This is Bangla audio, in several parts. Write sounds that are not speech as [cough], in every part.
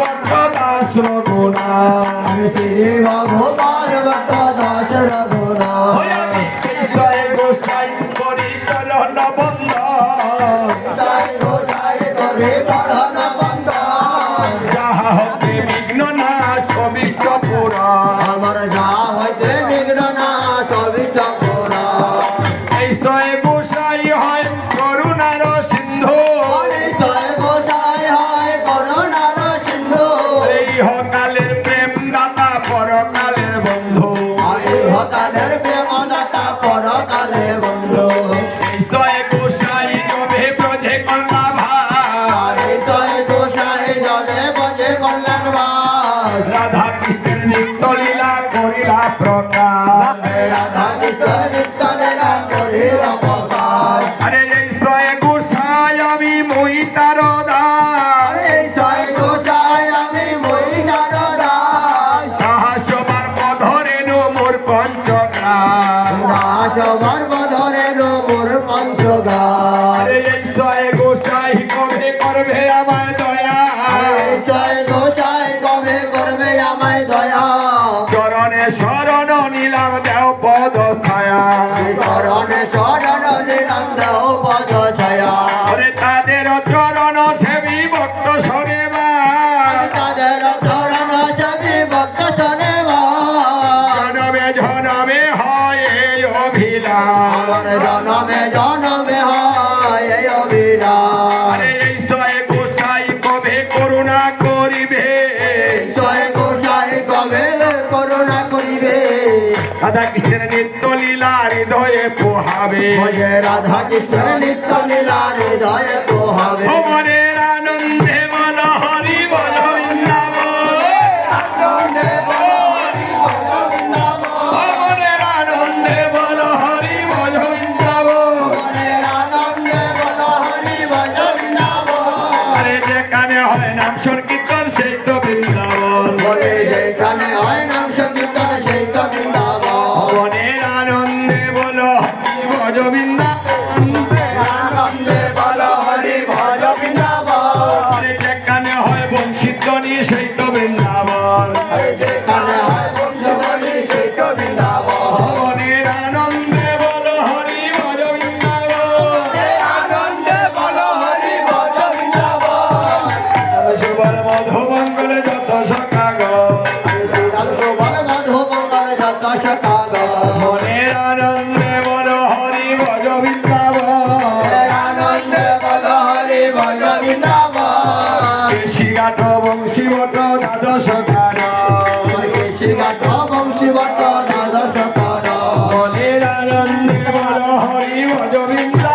భట్ట దాశ రఘునా శ్రీ భగోపాయ భట్ట దాశ రఘు লীলার হৃদয়ে পোহাবে। রাধা কৃষ্ণ নিত্য লীলার হৃদয়ে পোহাবে।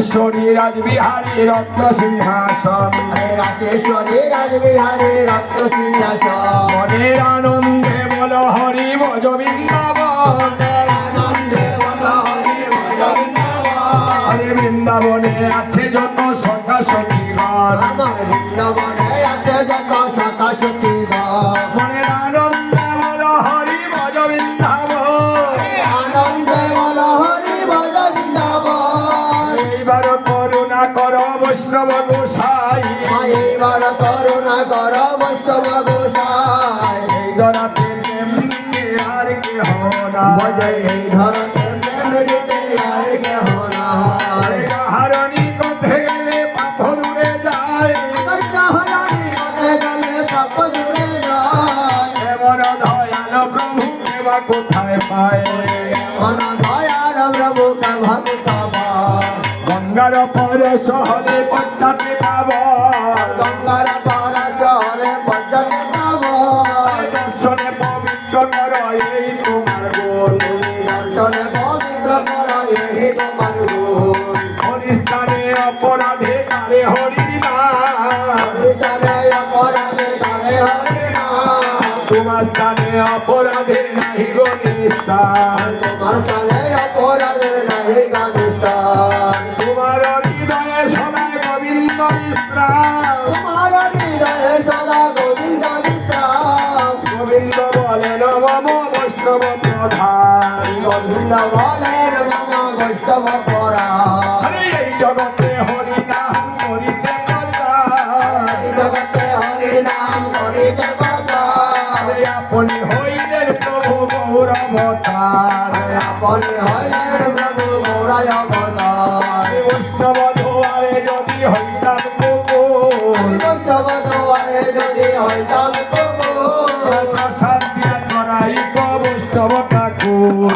রাজেশ্বরী রাজবিহারী রত্ন সিংহাসন রাজেশ্বরী রাজবিহারী রত্ন সিংহাসন মনের আনন্দে বল হরি বজবিন্দাবন গঙ্গার পরে শহরে পঞ্চাতে পাবো বিস্তার তোমার প্রাণে অপরাধের নাহি গান বিস্তার তোমার হৃদয়ে সদা গোবিন্দ বিশ্রাম। তোমার হৃদয়ে সদা গোবিন্দ বিশ্রাম। গোবিন্দ বলে নব বৈষ্ণব প্রধান। গোবিন্দ অবতার। আপনি হইলেন প্রভু মোরাই অবতার। বৈষ্ণব ধোয়ারে যদি হইতাম কুকুর বৈষ্ণব ধোয়ারে যদি হইতাম কুকুর প্রসাদ দিয়া করাই বৈষ্ণব ঠাকুর?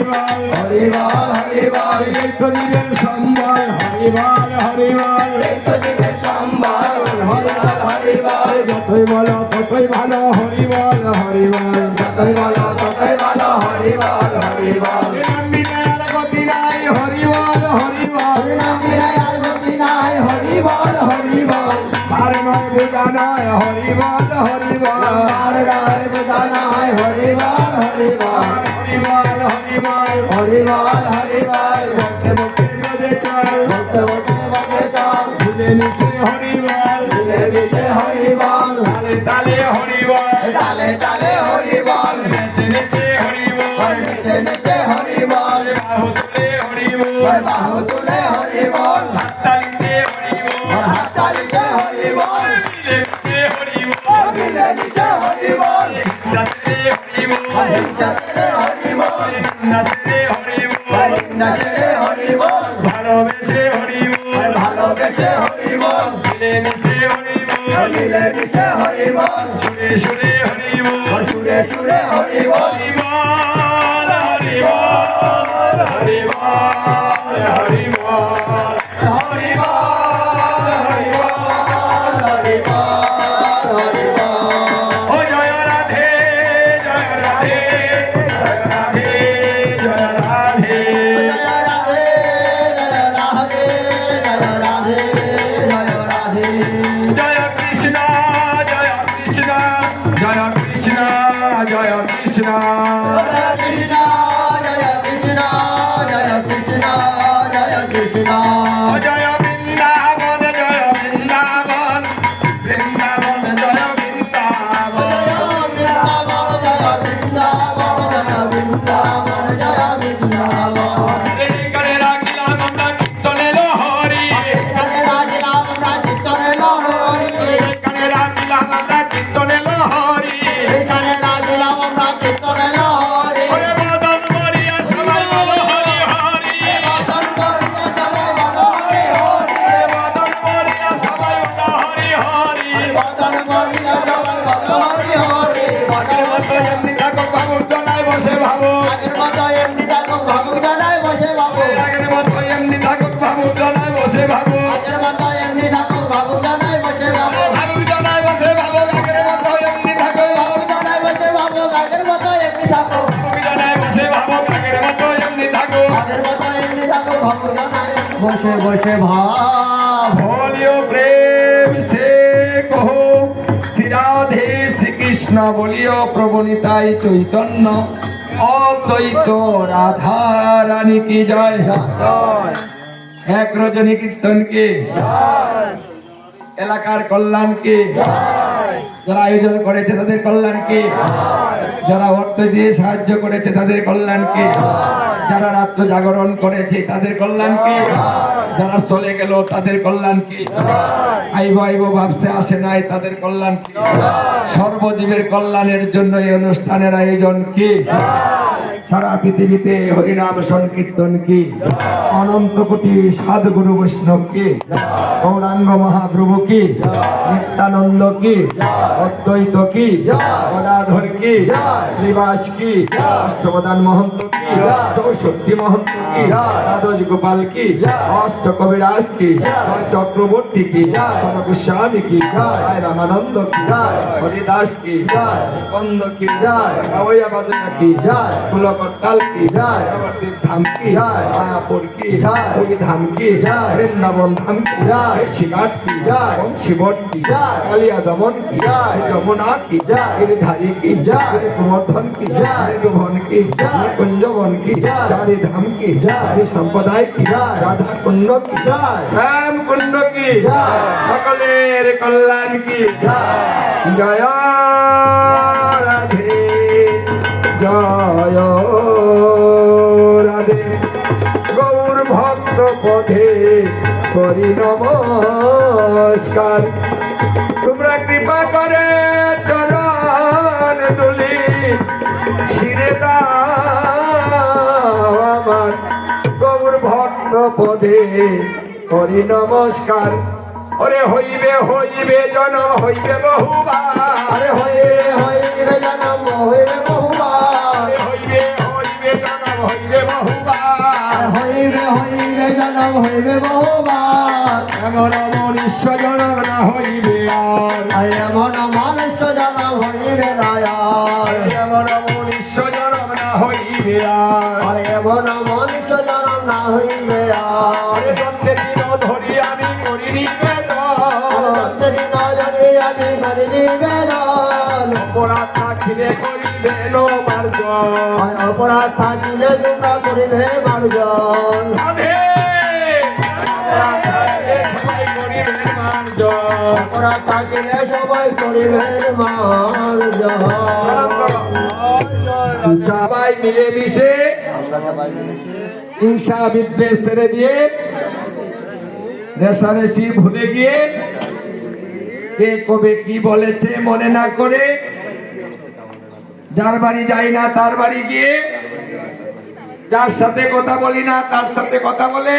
হরিবার হরিবার হরিবার নিত্যদিনের সম্বার হরিবার হরিবার নিত্যদিনের সম্বার হরিবার হরিবার যতই বলো ততই ভালো হরিবার হরিবার যতই বলো ততই ভালো হরিবার হরিবার হরিবার হরিবার হরিবার হরিবার আর নয় বুঝানায় হরিবার হরিবার আর নয় বুঝানায় হরিবার হরিবার হরিবার হরিবার বসে বসে বসে চাল বসে বসে বসে চাল ভুলে মিশে হরিবার ভুলে মিশে হরিবার তালে তালে তুলে হরিবার বাহু তুলে হরিবার হাততালিতে হরিবার સુરે સુરે હરિ બોલ સુરે સુરે હરિ બોલ હરિ બોલ હરિ બોલ હરિ બોલ বসে বসে ভাব। প্রেম সে কহো, শ্রীরাধে শ্রীকৃষ্ণ বলিও প্রবণিতাই চৈতন্য। অদ্বৈত রাধা রানী কি জয় এক রজনী কীর্তনকে এলাকার কল্যাণকে যারা আয়োজন করেছে তাদের কল্যাণকে, যারা অর্থ দিয়ে সাহায্য করেছে তাদের কল্যাণকে, যারা রাত্র জাগরণ করেছে তাদের কল্যাণকে, যারা চলে গেল তাদের কল্যাণকে, আইব আইব, ভাবছে আসে নাই তাদের কল্যাণকে। সর্বজীবের কল্যাণের জন্য এই অনুষ্ঠানের আয়োজন কি? সারা পৃথিবীতে হরিনাম সংকীর্তন কি? অনন্ত কোটি সাধুগুরু বৈষ্ণব কি? গৌরাঙ্গ মহাপ্রভু কি? নিত্যানন্দ কি? অদ্বৈত কি? গদাধর কি? শ্রীবাস কি? অষ্টপ্রধান মহন্ত কি? চৌষট্টি মহন্ত কি? দ্বাদশ গোপাল কি? অষ্ট কবিরাজ কি? চক্রবর্তী কি? গোস্বামী কি? রামানন্দ কি? হরিদাস কি? কন্দ কি? রাওয়া বাজনা কি কুলকর্তাল কি নবদ্বীপ ধাম কি মায়াপুর কি পুরী ধাম কি বৃন্দাবন ধাম কি শিঘাট কি শিবট কি কালিয়া দমন কি যমুনা কি গিরিধারী কি গোবর্ধন কি ভুবন কি কুঞ্জবন কি চারি ধাম কি হরি সম্প্রদায় কি রাধা কুণ্ড কি শ্যাম কুণ্ড কি সকলের কল্যাণ কি জয় পথে করি নমস্কার। তোমরা কৃপা করে চরণ দুলি শিরে দাও আমার। গৌর ভক্ত পদে করি নমস্কার। ওরে হইবে হইবে জনম হইবে বহুবার। হইবে হইবে জনম হইবে বহুবার। হইবে হইবে জনম হইবে বহুবার। হইবে জনম হইবে বহুবার। এমন মনুষ্য জনম না হইবে আর। এমন মনুষ্য জনম হইবে নয়ার এমন মনুষ্য জনম না হইবে আর। আরে এমন মনুষ্য জনম না হইবে আর। আরে দন্তে দিন ধরি আমি করি নিবেদন দিন জানি আমি করি নিবেদন অপরাধ থাকিলে করিবে নো মার্জন আর অপরাধ থাকিলে তোমরা করিবে মার্জন। অপরাধ থাকিলে সবাই করিবে মার্জন। সবাই মিলে মিশে হিংসা বিদ্বেষ ছেড়ে দিয়ে রেশারেশি ভুলে গিয়ে কে কবে কি বলেছে মনে না করে যার বাড়ি যাই না তার বাড়ি গিয়ে যার সাথে কথা বলি না তার সাথে কথা বলে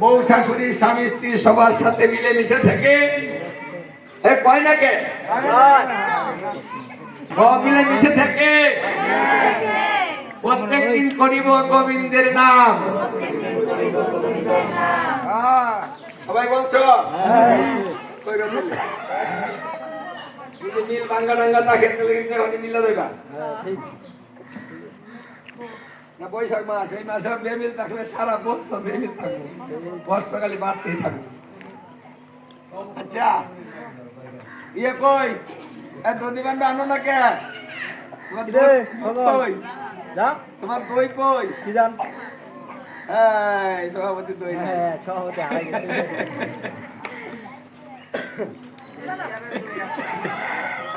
বউ শাশুড়ি স্বামী স্ত্রী সবার সাথে মিলেমিশে থেকে। কয় না কে? সব মিলেমিশে থেকে। প্রত্যেক দিন করিব গোবিন্দের নাম। সবাই বলছো? তুমি? যদি মিল ভাঙ্গা ডাঙ্গা থাকে তাহলে কিন্তু এখন মিলা দেবা না বৈশাখ মাস এই মাসে বেমিল থাকলে সারা বছর বেমিল থাকব। বাড়তেই থাকব। আচ্ছা ইয়ে কই? এ আনো না কে? তোমার দই- কই? যা। তোমার দই কই? কি জান? এই সভাপতি দই হ্যাঁ হারাই গেছে। [laughs]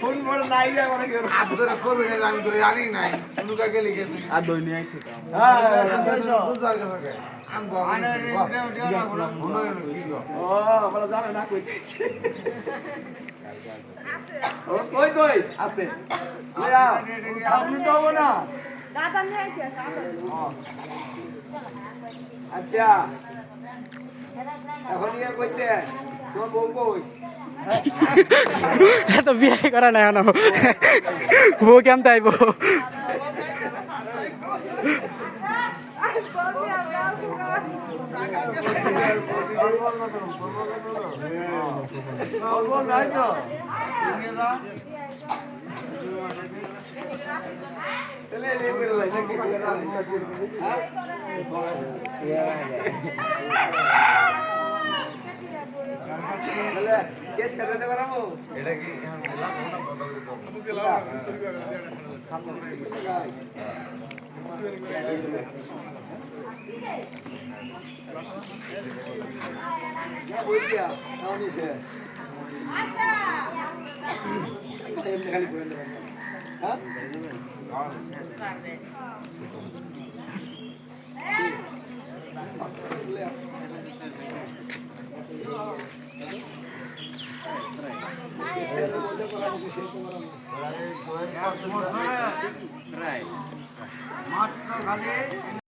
ফোন নাই যায় কেউ আপ ধরে করবি না আমি ধরে জানি নাই নুকা গেলি গে তুই আর দই নিয়ে আইছি হ্যাঁ বুঝবার কথা কে আনব হনই কি গো? ও বড় জানে না কইতেছে। ও কই কই? আছে। লই আপনি তো হব না। দাদা নিয়ে আইছে আচ্ছা। এখন ইয়ে কইতে তোমার বউ কই? এত বিয়ে করা নাই এখন। বউ কেমন আইব? নাই এটা কি না বই দিয়া তাহলে শেষ মাত্র খালি